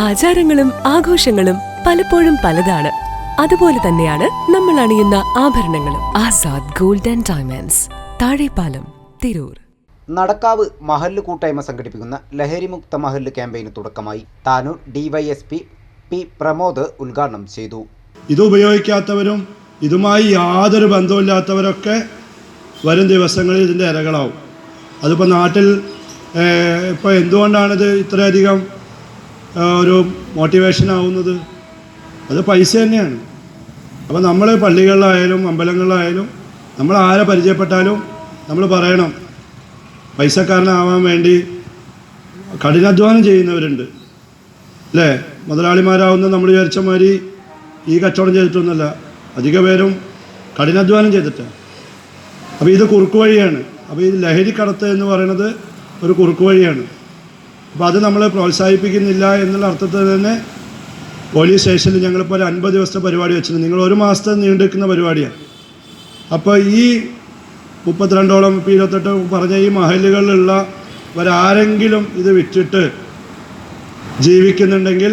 ആചാരങ്ങളും ആഘോഷങ്ങളും പലപ്പോഴും പലതാണ്. അതുപോലെ തന്നെയാണ് നമ്മൾ അണിയുന്ന ആഭരണങ്ങളും. Azad golden and diamonds Thazhepalam Tirur. Nadakkavu മഹല്ല് കൂട്ടായ്മ സംഘടിപ്പിക്കുന്ന ലഹരിമുക്ത മഹല്ല് ക്യാമ്പയിന് തുടക്കമായി. താനൂർ ഡിവൈഎസ്പി പി പ്രമോദ് ഉദ്ഘാടനം ചെയ്തു. ഇത് ഉപയോഗിക്കാത്തവരും ഇതുമായി യാതൊരു ബന്ധമില്ലാത്തവരൊക്കെ വരും ദിവസങ്ങളിൽ ഇതിന്റെ ഇരകളാവും. അതിപ്പോൾ നാട്ടിൽ ഇപ്പോൾ എന്തുകൊണ്ടാണിത് ഇത്രയധികം ഒരു മോട്ടിവേഷൻ ആവുന്നത് അത് പൈസ തന്നെയാണ്. അപ്പോൾ നമ്മൾ പള്ളികളിലായാലും അമ്പലങ്ങളിലായാലും നമ്മൾ ആരെ പരിചയപ്പെട്ടാലും നമ്മൾ പറയണം പൈസക്കാരനാവാൻ വേണ്ടി കഠിനാധ്വാനം ചെയ്യുന്നവരുണ്ട്. അല്ലേ? മുതലാളിമാരാവുന്ന നമ്മൾ വിചാരിച്ച മാതിരി ഈ കച്ചവടം ചെയ്തിട്ടൊന്നുമല്ല. അധിക പേരും കഠിനാധ്വാനം ചെയ്തിട്ടാണ് അപ്പോൾ ഇത് കുറുക്ക് വഴിയാണ്. അപ്പോൾ ഈ ലഹരി കടത്ത് എന്ന് പറയുന്നത് ഒരു കുറുക്ക് വഴിയാണ്. അപ്പോൾ അത് നമ്മൾ പ്രോത്സാഹിപ്പിക്കുന്നില്ല എന്നുള്ള അർത്ഥത്തിൽ തന്നെ പോലീസ് സ്റ്റേഷനിൽ ഞങ്ങളിപ്പോൾ ഒരു അൻപത് ദിവസത്തെ പരിപാടി വെച്ചിട്ടുണ്ട് നിങ്ങൾ ഒരു മാസത്തെ നീണ്ടു നിൽക്കുന്ന പരിപാടിയാണ് അപ്പോൾ ഈ മുപ്പത്തിരണ്ടോളം ഇരുപത്തെട്ട് പറഞ്ഞ ഈ മഹലുകളിലുള്ള ഒരാരെങ്കിലും ഇത് വിറ്റിട്ട് ജീവിക്കുന്നുണ്ടെങ്കിൽ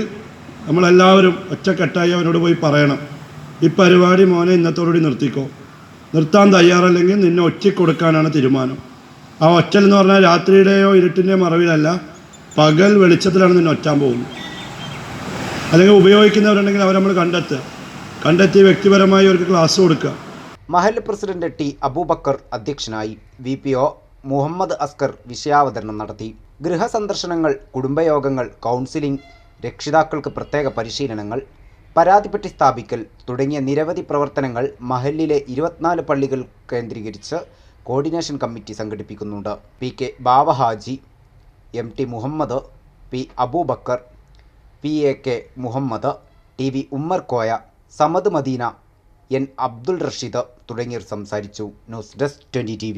നമ്മളെല്ലാവരും ഒറ്റക്കെട്ടായി അവനോട് പോയി പറയണം. ഈ പരിപാടി മോനെ ഇന്നത്തോടുകൂടി നിർത്തിക്കോ. നിർത്താൻ തയ്യാറല്ലെങ്കിൽ നിന്നെ ഒറ്റ കൊടുക്കാനാണ് തീരുമാനം. ആ ഒറ്റൽ എന്ന് പറഞ്ഞാൽ രാത്രിയുടെയോ ഇരുട്ടിന്റെയോ മറവിലല്ല. പകൽ വെളിച്ചത്തിലാണ് നിന്നെ ഒറ്റാൻ പോകുന്നത്. അല്ലെങ്കിൽ ഉപയോഗിക്കുന്നവരുണ്ടെങ്കിൽ അവർ നമ്മൾ കണ്ടെത്തുക. കണ്ടെത്തി വ്യക്തിപരമായി അവർക്ക് ക്ലാസ് കൊടുക്കുക. മഹൽ പ്രസിഡന്റ് ടി അബൂബക്കർ അധ്യക്ഷനായി V P O Muhammad Askar വിഷയാവതരണം നടത്തി. ഗൃഹസന്ദർശനങ്ങൾ കുടുംബയോഗങ്ങൾ കൗൺസിലിംഗ് രക്ഷിതാക്കൾക്ക് പ്രത്യേക പരിശീലനങ്ങൾ പരാതിപ്പെട്ടി സ്ഥാപിക്കൽ തുടങ്ങിയ നിരവധി പ്രവർത്തനങ്ങൾ മഹലിലെ ഇരുപത്തിനാല് പള്ളികൾ കേന്ദ്രീകരിച്ച് കോർഡിനേഷൻ കമ്മിറ്റി സംഘടിപ്പിക്കുന്നുണ്ട്. P K Bavahaji M T Muhammad P Abubakar P A K Muhammad T V Ummer Koya Samad Madina N Abdul Rasheed തുടങ്ങിയവർ സംസാരിച്ചു. News desk twenty T